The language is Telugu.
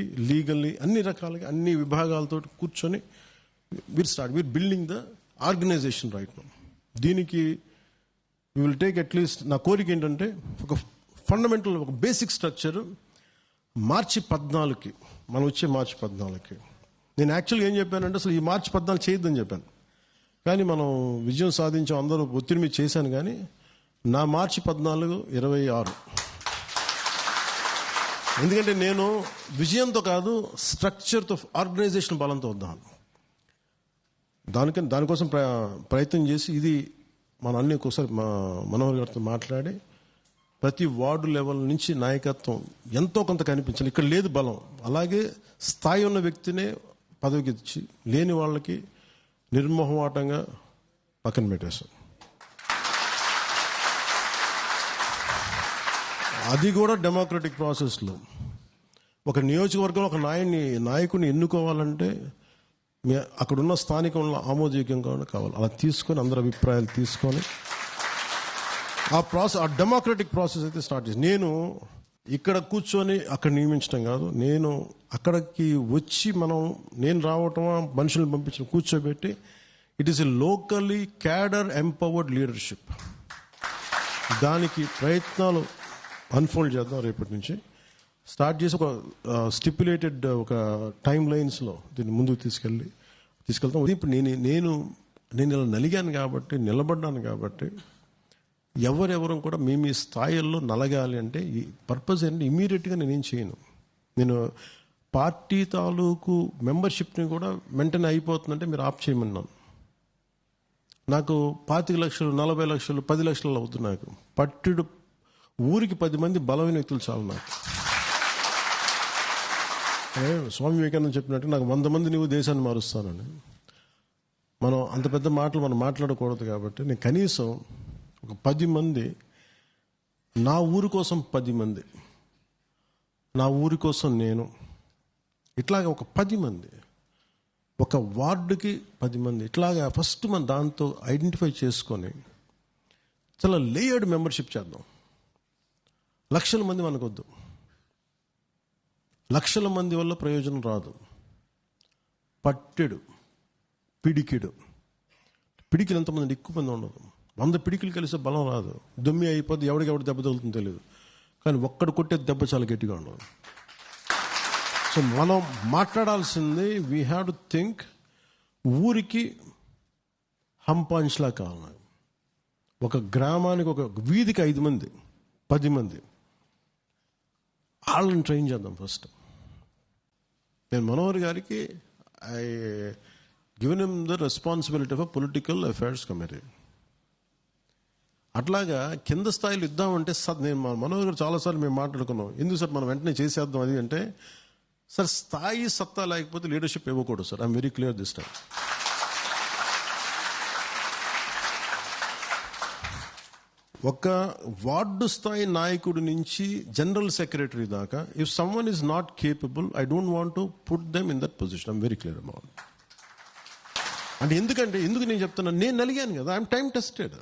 లీగల్లీ అన్ని రకాలుగా అన్ని విభాగాలతో కూర్చొని we're start we're building the organisation right no. దీనికి you will take at least నా కోరిక ఏంటంటే ఒక ఫండమెంటల్ ఒక బేసిక్ స్ట్రక్చర్ మార్చి పద్నాలుగుకి మనం వచ్చే మార్చి పద్నాలుగుకి. నేను యాక్చువల్గా ఏం చెప్పానంటే అసలు ఈ మార్చి పద్నాలుగు చేయొద్దని చెప్పాను. కానీ మనం విజయం సాధించాం అందరూ ఒత్తిడి మీద చేశాను కానీ నా మార్చి పద్నాలుగు ఇరవై ఆరు. ఎందుకంటే నేను విజయంతో కాదు స్ట్రక్చర్తో ఆర్గనైజేషన్ బలంతో వద్దాను దానికని దానికోసం ప్ర ప్రయత్నం చేసి ఇది మన అన్ని ఒకసారి మా మనోహర్ గారితో మాట్లాడి ప్రతి వార్డు లెవెల్ నుంచి నాయకత్వం ఎంతో కొంత కనిపించాలి. ఇక్కడ లేదు బలం. అలాగే స్థాయి ఉన్న వ్యక్తినే పదవికి ఇచ్చి లేని వాళ్ళకి నిర్మోహమాటంగా పక్కన పెట్టేశాం అది కూడా డెమోక్రటిక్ ప్రాసెస్లో ఒక నియోజకవర్గంలో ఒక నాయన్ని నాయకుడిని ఎన్నుకోవాలంటే మీ అక్కడున్న స్థానికంలో ఆమోదయోగ్యంగా కావాలి. అలా తీసుకొని అందరి అభిప్రాయాలు తీసుకొని ఆ ప్రాసెస్ ఆ డెమోక్రటిక్ ప్రాసెస్ అయితే స్టార్ట్ చేసి నేను ఇక్కడ కూర్చొని అక్కడ నియమించడం కాదు. నేను అక్కడికి వచ్చి మనం నేను రావటం మనుషులను పంపించడం కూర్చోబెట్టి it is a locally cadre empowered leadership దానికి ప్రయత్నాలు అన్ఫోల్డ్ చేద్దాం రేపటి నుంచి. స్టార్ట్ చేసి ఒక స్టిపులేటెడ్ ఒక టైం లైన్స్లో దీన్ని ముందుకు తీసుకెళ్ళి తీసుకెళ్తాం. ఇప్పుడు నేను నేను నేను ఇలా నలిగాను కాబట్టి నిలబడ్డాను కాబట్టి ఎవరెవరం కూడా మీ మీ స్థాయిల్లో నలగాలి అంటే ఈ పర్పస్ ఏంటంటే ఇమీడియట్గా నేనేం చేయను. నేను పార్టీ తాలూకు మెంబర్షిప్ని కూడా వెంటనే అయిపోతుందంటే మీరు ఆప్ చేయమన్నాను. నాకు పాతిక లక్షలు నలభై లక్షలు పది లక్షలు అవుతుంది నాకు. పట్టుడు ఊరికి పది మంది బలమైన వ్యక్తులు చాలు నాకు. స్వామి వివేకానంద చెప్పినట్టు నాకు వంద మంది నువ్వు దేశాన్ని మారుస్తానని. మనం అంత పెద్ద మాటలు మనం మాట్లాడకూడదు కాబట్టి నేను కనీసం ఒక పది మంది నా ఊరి కోసం పది మంది నా ఊరి కోసం నేను ఇట్లాగ ఒక పది మంది ఒక వార్డుకి పది మంది ఇట్లాగా ఫస్ట్ మనం దాంతో ఐడెంటిఫై చేసుకొని చాలా లేయర్డ్ మెంబర్షిప్ చేద్దాం. లక్షల మంది మనకొద్దు. లక్షల మంది వల్ల ప్రయోజనం రాదు. పట్టెడు పిడికిడు. పిడికిలు ఎంతమంది? ఎక్కువ మంది ఉండదు వంద పిడికిలు కలిసే బలం రాదు. దుమ్మి అయిపోద్ది ఎవడికి ఎవడు దెబ్బ తగులుతుందో తెలియదు కానీ ఒక్కడు కొట్టే దెబ్బ చాలా గట్టిగా ఉండదు. సో మనం మాట్లాడాల్సింది వీ హ్యావ్ టు థింక్ ఊరికి హంపాంచ్లా కావాలి. ఒక గ్రామానికి ఒక వీధికి ఐదు మంది పది మంది. వాళ్ళని ట్రైన్ చేద్దాం ఫస్ట్. నేను మనోహర్ గారికి I given him the responsibility of political affairs committee అట్లాగా కింద స్థాయిలో ఇద్దామంటే సార్ నేను మా మనోహర్ గారు చాలాసార్లు మేము మాట్లాడుకున్నాం. ఎందుకు సార్ మనం వెంటనే చేసేద్దాం అది అంటే సార్ స్థాయి సత్తా లేకపోతే లీడర్షిప్ ఇవ్వకూడదు sir. I'm very clear this time ఒక వార్డు స్థాయి నాయకుడి నుంచి జనరల్ సెక్రటరీ దాకా if someone is not capable I don't want to put them in that position I'm very clear amount అంటే ఎందుకంటే ఎందుకు నేను చెప్తున్నా నేను నలిగాను కదా ఐఎమ్ టైం టెస్టెడ్